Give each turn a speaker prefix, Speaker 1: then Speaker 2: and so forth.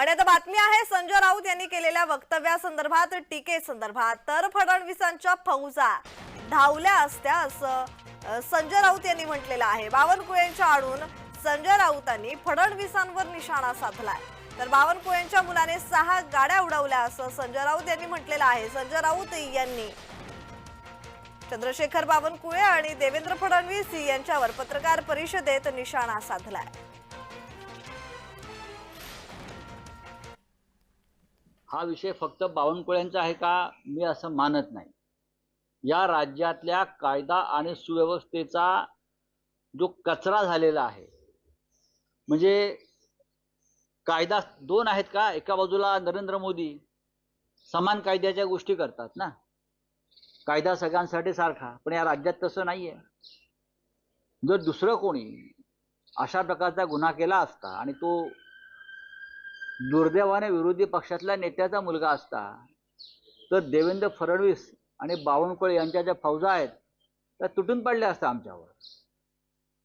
Speaker 1: आणि आता बातमी आहे संजय राऊत यांनी केलेल्या वक्तव्यासंदर्भात टीकेसंदर्भात तर फडणवीसांच्या फौजा धावल्या असत्या असं संजय राऊत यांनी म्हटलेलं आहे. बावनकुळेंच्या आडून संजय राऊतांनी फडणवीसांवर निशाणा साधलाय. तर बावनकुळेंच्या मुलाने सहा गाड्या उडवल्या असं संजय राऊत यांनी म्हटलेलं आहे. संजय राऊत यांनी चंद्रशेखर बावनकुळे आणि देवेंद्र फडणवीस यांच्यावर पत्रकार परिषदेत निशाणा साधलाय.
Speaker 2: हा विषय फक्त बावनकुळ्यांचा आहे का? मी असं मानत नाही. या राज्यातल्या कायदा आणि सुव्यवस्थेचा जो कचरा झालेला आहे म्हणजे कायदा दोन आहेत का? एका बाजूला नरेंद्र मोदी समान कायद्याच्या गोष्टी करतात ना? कायदा सगळ्यांसाठी सारखा पण या राज्यात तसं नाहीये. जर दुसरं कोणी अशा प्रकारचा गुन्हा केला असता आणि तो दुर्दैवाने विरोधी पक्षातल्या नेत्याचा मुलगा असता. तर देवेंद्र फडणवीस आणि बावनकुळे यांच्या ज्या फौजा आहेत त्या तुटून पडल्या असत्या आमच्यावर.